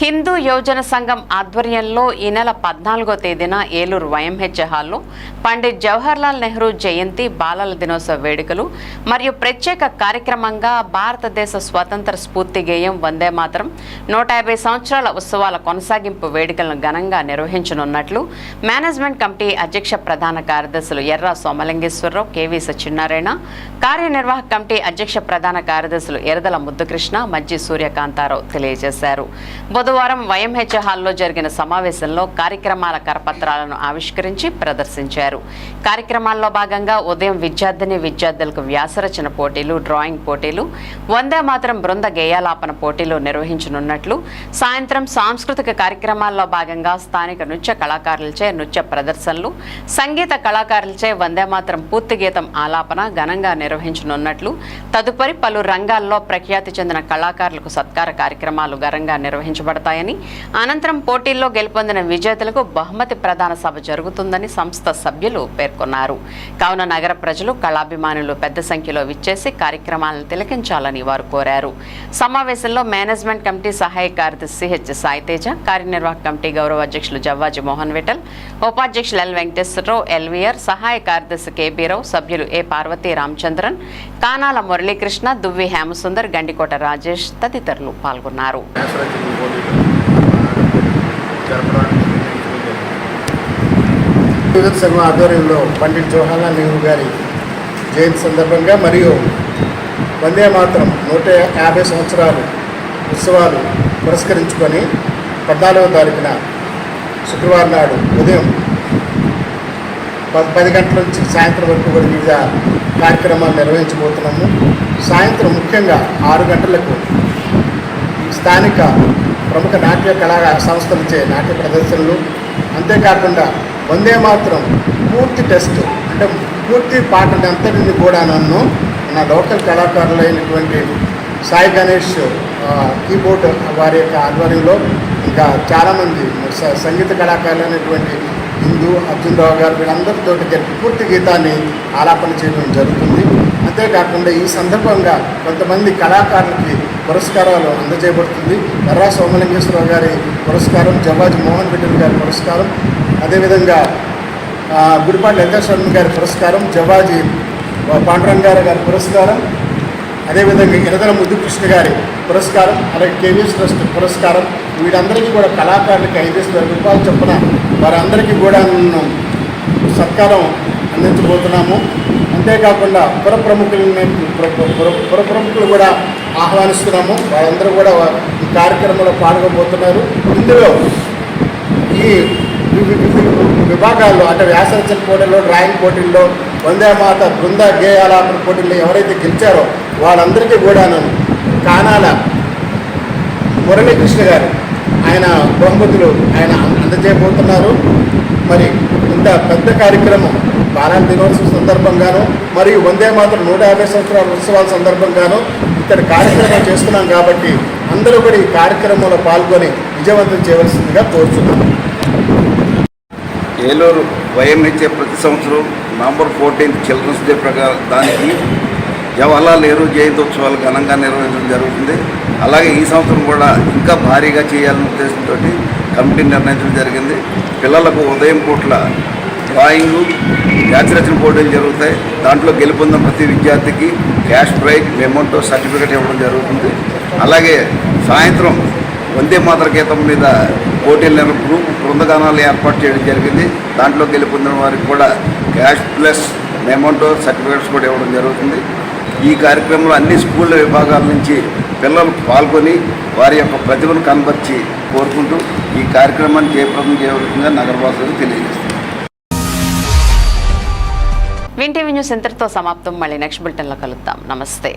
హిందూ యోజన సంఘం ఆధ్వర్యంలో ఈ నెల పద్నాలుగో తేదీన ఏలూరు వైఎంహెచ్ హాల్లో పండిత్ జవహర్లాల్ నెహ్రూ జయంతి బాలల దినోత్సవ వేడుకలు మరియు ప్రత్యేక కార్యక్రమంగా భారతదేశ స్వతంత్ర స్ఫూర్తి గేయం వందే మాత్రం. నూట యాభై సంవత్సరాల ఉత్సవాల కొనసాగింపు వేడుకలను ఘనంగా నిర్వహించనున్నట్లు మేనేజ్మెంట్ కమిటీ అధ్యక్ష ప్రధాన కార్యదర్శులు ఎర్ర సోమలింగేశ్వరరావు కేవీ సత్యనారాయణ కార్యనిర్వాహక కమిటీ అధ్యక్ష ప్రధాన కార్యదర్శులు ఎరదల ముద్దుకృష్ణ మజ్జి సూర్యకాంతారావు తెలియజేశారు. బుధవారం వైఎంహెచ్ హాల్లో జరిగిన సమావేశంలో కార్యక్రమాల కరపత్రాలను ఆవిష్కరించి ప్రదర్శించారు. కార్యక్రమాల్లో భాగంగా ఉదయం విద్యార్థిని విద్యార్థులకు వ్యాసరచన పోటీలు డ్రాయింగ్ పోటీలు వందే మాత్రం బృంద గేయాలాపన పోటీలు నిర్వహించనున్నట్లు సాయంత్రం సాంస్కృతిక కార్యక్రమాల్లో భాగంగా స్థానిక నృత్య కళాకారులచే నృత్య ప్రదర్శనలు సంగీత కళాకారులచే వందే మాత్రం పూర్తి గీతం ఆలాపన ఘనంగా నిర్వహించనున్నట్లు తదుపరి పలు రంగాల్లో ప్రఖ్యాతి చెందిన కళాకారులకు సత్కార కార్యక్రమాలు ఘనంగా నిర్వహించబడతాయని అనంతరం పోటీల్లో గెలుపొందిన విజేతలకు బహుమతి ప్రదాన సభ జరుగుతుందని సంస్థ సభ్యులు పేర్కొన్నారు. కావున నగర ప్రజలు కళాభిమానులు పెద్ద సంఖ్యలో విచ్చేసి కార్యక్రమాలను తిలకించాలని వారు కోరారు. సమావేశంలో మేనేజ్మెంట్ కమిటీ సహాయ కార్యదర్శి సిహెచ్ సాయితేజ కార్యనిర్వాహక కమిటీ గౌరవ అధ్యక్షులు జవ్వాజీ మోహన్ విఠల్ ఉపాధ్యక్షులు ఎల్ వెంకటేశ్వరరావు ఎల్వీఆర్ సహాయ కార్యదర్శి కేబీరావు సభ్యులు ఏ పార్వతి రామచంద్రన్ కానాల మురళీకృష్ణ దువ్వి హేమసుందర్ గండికోట రాజేష్ తదితరులు పాల్గొన్నారు. జరపడానికి నిర్ణయించడం జరిగింది. యువత సంఘం ఆధ్వర్యంలో పండిట్ జవహర్లాల్ నెహ్రూ గారి జయంతి సందర్భంగా మరియు వందే మాత్రం నూట యాభై సంవత్సరాలు ఉత్సవాలు పురస్కరించుకొని పద్నాలుగవ తారీఖున శుక్రవారం నాడు ఉదయం ప- పది గంటల నుంచి సాయంత్రం వరకు కూడా వివిధ కార్యక్రమాలు నిర్వహించబోతున్నాము సాయంత్రం ముఖ్యంగా ఆరు గంటలకు స్థానిక ప్రముఖ నాట్య కళా సంస్థలచే నాట్య ప్రదర్శనలు. అంతేకాకుండా వందే మాత్రం పూర్తి టెస్ట్ అంటే పూర్తి పాటని అంతటిని కూడా నన్ను నా లోకల్ కళాకారులైనటువంటి సాయి గణేష్ కీబోర్డ్ వారి యొక్క ఆధ్వర్యంలో ఇంకా చాలామంది స- సంగీత కళాకారులు అయినటువంటి హిందూ అర్జున్ రావు గారు వీళ్ళందరితో పూర్తి గీతాన్ని ఆలాపన చేయడం జరుగుతుంది. అంతేకాకుండా ఈ సందర్భంగా కొంతమంది కళాకారులకి పురస్కారాలు అందజేయబడుతుంది. ఎర్రా సోమలింగేశ్వరరావు గారి పురస్కారం జవాజీ మోహన్ బిడ్డల్ గారి పురస్కారం అదేవిధంగా ఆ, గుడిపాటి గారి పురస్కారం జవాజీ పాండురంగారావు గారి పురస్కారం అదేవిధంగా ఇరదల ముద్దుకృష్ణ గారి పురస్కారం అలాగే కేవీఎస్ ట్రస్ట్ పురస్కారం. వీరందరికీ కూడా కళాకారులకి ఐదేసి వేల రూపాయలు చొప్పున వారందరికీ కూడా సత్కారం అందించబోతున్నాము. అంతేకాకుండా పుర ప్రముఖులని పుర- ప్రముఖులు కూడా ఆహ్వానిస్తున్నాము. వారందరూ కూడా ఈ కార్యక్రమంలో పాల్గొబోతున్నారు. ఇందులో ఈ విభాగాల్లో అంటే వ్యాసరచన పోటీల్లో డ్రాయింగ్ పోటీల్లో వందే మాత బృంద గేయాలాపన పోటీల్లో ఎవరైతే గెలిచారో వాళ్ళందరికీ కూడాను కానాల మురళీకృష్ణ గారు ఆయన బహుమతులు ఆయన అందజేయబోతున్నారు. మరి ఇంత పెద్ద కార్యక్రమం బాలల దినోత్సవం సందర్భంగాను మరియు వందే మాత్రం నూట యాభై సంవత్సరాల ఉత్సవాల సందర్భంగాను ఇక్కడ కార్యక్రమం చేస్తున్నాం కాబట్టి అందరూ కూడా ఈ కార్యక్రమంలో పాల్గొని విజయవంతం చేయవలసిందిగా కోరుతున్నాను ఏలూరు వయమిచ్చే ప్రతి సంవత్సరం నవంబర్ ఫోర్టీన్త్ చిల్డ్రన్స్ డే ప్రకారం దానికి జవహర్లాల్ నెహ్రూ జయంతోత్సవాలు ఘనంగా నిర్వహించడం జరుగుతుంది. అలాగే ఈ సంవత్సరం కూడా ఇంకా భారీగా చేయాలనే ఉద్దేశంతో కమిటీ నిర్ణయించడం జరిగింది. పిల్లలకు ఉదయం పూట్ల డ్రాయింగ్ వ్యాసరచన పోటీలు జరుగుతాయి. దాంట్లో గెలుపొందిన ప్రతి విద్యార్థికి క్యాష్ ప్రైజ్ మెమోంటో సర్టిఫికేట్ ఇవ్వడం జరుగుతుంది. అలాగే సాయంత్రం వందే మాతర గీతం మీద పోటీలు నిర్వ- బృందగానాలు ఏర్పాటు చేయడం జరిగింది. దాంట్లో గెలుపొందిన వారికి కూడా క్యాష్ ప్లస్ మెమోంటో సర్టిఫికేట్స్ కూడా ఇవ్వడం జరుగుతుంది. ఈ కార్యక్రమంలో అన్ని స్కూళ్ళ విభాగాల నుంచి పిల్లలు పాల్గొని వారి యొక్క ప్రతిభను కనబర్చి కోరుకుంటూ ఈ కార్యక్రమాన్ని జయప్రదం చేయవలసిందిగా నగరవాసులకు తెలియజేస్తుంది వింటీవీ న్యూస్ ఇంతటితో సమాప్తం. మళ్ళీ నెక్స్ట్ బులెటిన్లో కలుద్దాం. నమస్తే.